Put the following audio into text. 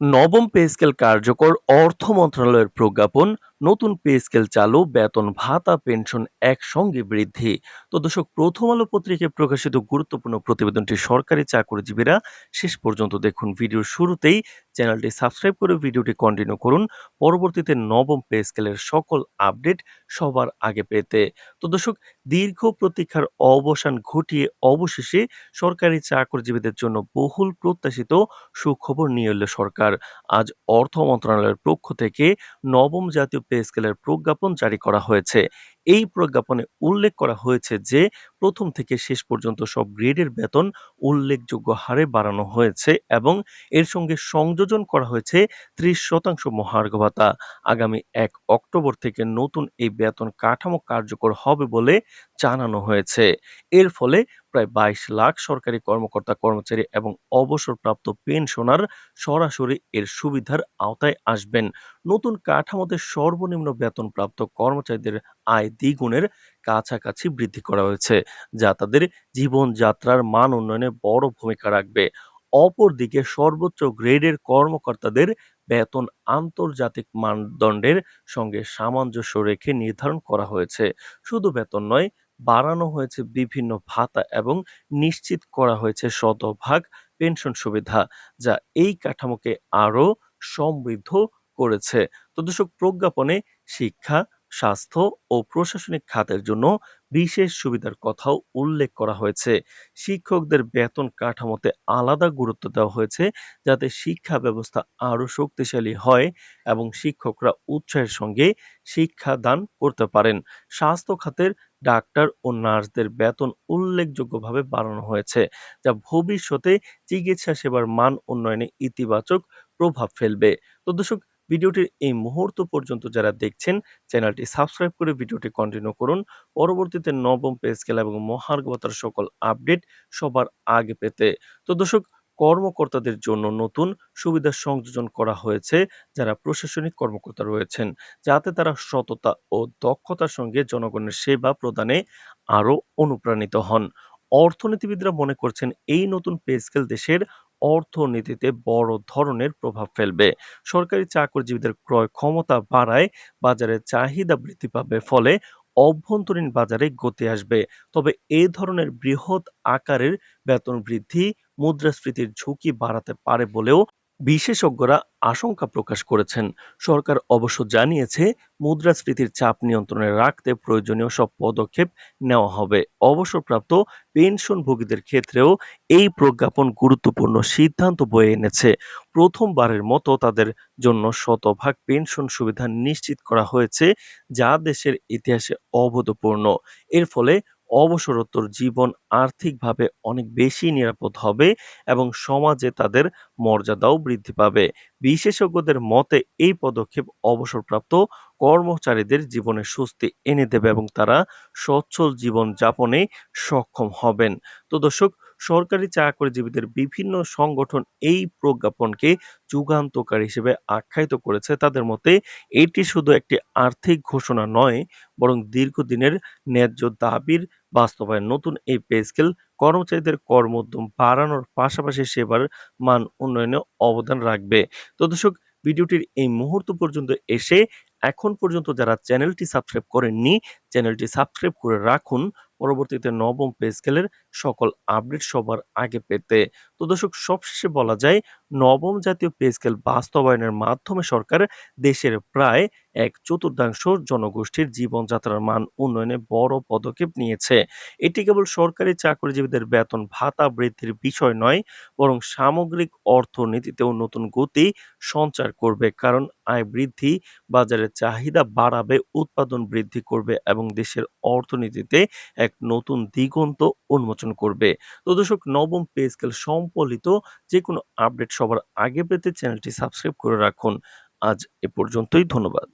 নবম pay scale কার্যকর অর্থ মন্ত্রণালয়ের প্রজ্ঞাপন নতুন পে স্কেল চালু, বেতন, ভাতা, পেনশন একসঙ্গে বৃদ্ধি। তো দর্শক, প্রথম আলো পত্রিকায় প্রকাশিত গুরুত্বপূর্ণ প্রতিবেদনটি সরকারি চাকরিজীবীরা শেষ পর্যন্ত দেখুন। ভিডিওর শুরুতেই চ্যানেলটি সাবস্ক্রাইব করে ভিডিওটি কন্টিনিউ করুন। পরবর্তীতে নবম পে স্কেলের সকল আপডেট সবার আগে পেতে। তো দর্শক, দীর্ঘ প্রতীক্ষার অবসান ঘটিয়ে অবশেষে সরকারি চাকরিজীবীদের জন্য বহুল প্রত্যাশিত সুখবর নিয়ে এলো সরকার। আজ অর্থ মন্ত্রণালয়ের পক্ষ থেকে নবম জাতীয় পে স্কেলের প্রজ্ঞাপন জারি করা হয়েছে। এই প্রজ্ঞাপনে উল্লেখ করা হয়েছে যে, প্রথম থেকে শেষ পর্যন্ত সব গ্রেডের বেতন উল্লেখযোগ্য হারে বাড়ানো হয়েছে এবং এর সঙ্গে সংযোজন করা হয়েছে ত্রিশ শতাংশ মহার্ঘ ভাতা আগামী এক অক্টোবর থেকে নতুন এই বেতন কাঠামো কার্যকর হবে বলে জানানো হয়েছে। এর ফলে প্রায় বাইশ লাখ সরকারি কর্মকর্তা, কর্মচারী এবং অবসরপ্রাপ্ত পেনশনার সরাসরি এর সুবিধার আওতায় আসবেন। নতুন কাঠামোতে সর্বনিম্ন বেতনপ্রাপ্ত কর্মচারীদের আয় দ্বিগুণের কাছাকাছি বৃদ্ধি করা হয়েছে, যা তাদের জীবনযাত্রার মান উন্নয়নে বড় ভূমিকা রাখবে। অপরদিকে সর্বোচ্চ গ্রেডের কর্মকর্তাদের বেতন আন্তর্জাতিক মানদণ্ডের সঙ্গে সামঞ্জস্য রেখে নির্ধারণ করা হয়েছে। শুধু বেতন নয় বাড়ানো হয়েছে বিভিন্ন ভাতা এবং নিশ্চিত করা হয়েছে শতভাগ পেনশন সুবিধা, যা এই কাঠামোকে আরও সমৃদ্ধ করেছে। তো দর্শক, প্রজ্ঞাপনে শিক্ষা স্বাস্থ্য ও প্রশাসনিক খাতের জন্য বিশেষ সুবিধার কথাও উল্লেখ করা হয়েছে। শিক্ষকদের বেতন কাঠামোতে আলাদা গুরুত্ব দেওয়া হয়েছে যাতে শিক্ষা ব্যবস্থা আরও শক্তিশালী হয় এবং শিক্ষকরা উৎসাহের সঙ্গে শিক্ষাদান করতে পারেন। স্বাস্থ্য খাতের ডাক্তার ও নার্সদের বেতন উল্লেখযোগ্যভাবে বাড়ানো হয়েছে, যা ভবিষ্যতে চিকিৎসা সেবার মান উন্নয়নে ইতিবাচক প্রভাব ফেলবে। তো দর্শক ভিডিওটির এই মুহূর্ত পর্যন্ত যারা দেখছেন, চ্যানেলটি সাবস্ক্রাইব করে ভিডিওটি কন্টিনিউ করুন। পরবর্তীতে নবম পে স্কেল এবং মহার্ঘ ভাতার সকল আপডেট সবার আগে পেতে। তো দর্শক, কর্মকর্তাদের জন্য নতুন সুবিধা সংযোজন করা হয়েছে, যারা প্রশাসনিক কর্মকর্তা রয়েছেন, যাতে তারা সততা ও দক্ষতার সঙ্গে জনগণের সেবা প্রদানে আরও অনুপ্রাণিত হন। অর্থনীতিবিদরা মনে করছেন, এই নতুন পে স্কেল দেশের অর্থনীতিতে বড় ধরনের প্রভাব ফেলবে। সরকারি চাকরিজীবীদের ক্রয় ক্ষমতা বাড়ায়, বাজারে চাহিদা বৃদ্ধি পাবে, ফলে অভ্যন্তরীণ বাজারে গতি আসবে। তবে এ ধরনের বৃহৎ আকারের বেতন বৃদ্ধি, মুদ্রাস্ফীতির ঝুঁকি বাড়াতে পারে বলেও বিশেষজ্ঞরা আশঙ্কা প্রকাশ করেছেন। সরকার অবশ্য জানিয়েছে, মুদ্রাস্ফীতির চাপ নিয়ন্ত্রণে রাখতে প্রয়োজনীয় সব পদক্ষেপ নেওয়া হবে। অবসরপ্রাপ্ত পেনশনভোগীদের ক্ষেত্রেও এই প্রজ্ঞাপন গুরুত্বপূর্ণ সিদ্ধান্ত বয়ে এনেছে। প্রথমবারের মতো তাদের জন্য শতভাগ পেনশন সুবিধা নিশ্চিত করা হয়েছে, যা দেশের ইতিহাসে অভূতপূর্ণ। এর ফলে অবসরোত্তর জীবন আর্থিকভাবে অনেক বেশি নিরাপদ হবে এবং সমাজে তাদের মর্যাদাও বৃদ্ধি পাবে। বিশেষজ্ঞদের মতে, এই পদক্ষেপ অবসরপ্রাপ্ত কর্মচারীদের জীবনে স্বস্তি এনে দেবে এবং তারা সচ্ছল জীবন যাপনে সক্ষম হবেন। তো দর্শক, সরকারি চাকরিজীবীদের বিভিন্ন সংগঠন এই প্রজ্ঞাপনকে যুগান্তকারী হিসেবে আখ্যায়িত করেছে। তাদের মতে, এটি শুধু একটি আর্থিক ঘোষণা নয়, বরং দীর্ঘদিনের ন্যায্য দাবির বাস্তবায়ন। নতুন এই পে স্কেল কর্মচারীদের কর্মোদ্যম বাড়ানোর পাশাপাশি সেবার মান উন্নয়নে অবদান রাখবে। তো দর্শক, ভিডিওটির এই মুহূর্ত পর্যন্ত এসে এখন পর্যন্ত যারা চ্যানেলটি সাবস্ক্রাইব করেননি, চ্যানেলটি সাবস্ক্রাইব করে রাখুন। পরবর্তীতে নবম পে স্কেলের সকল আপডেট সবার আগে পেতে। তো দর্শক, সবশেষে বলা যায়, নবম জাতীয় পে স্কেল বাস্তবায়নের মাধ্যমে সরকার দেশের প্রায় এক চতুর্থাংশ জনগোষ্ঠীর জীবনযাত্রার মান উন্নয়নে বড় পদক্ষেপ নিয়েছে। এটি কেবল সরকারি চাকরিজীবীদের বেতন ভাতা বৃদ্ধির বিষয় নয়, বরং সামগ্রিক অর্থনীতিতেও নতুন গতি সঞ্চার করবে, কারণ আয় বৃদ্ধি বাজারের চাহিদা বাড়াবে, উৎপাদন বৃদ্ধি করবে এবং দেশের অর্থনীতিতে এক নতুন দিগন্ত উন্মোচন করবে। তো দর্শক, নবম পে স্কেল সম্পলিত যে কোনো আপডেট সবার আগে পেতে চ্যানেলটি সাবস্ক্রাইব করে রাখুন। আজ এ পর্যন্তই, ধন্যবাদ।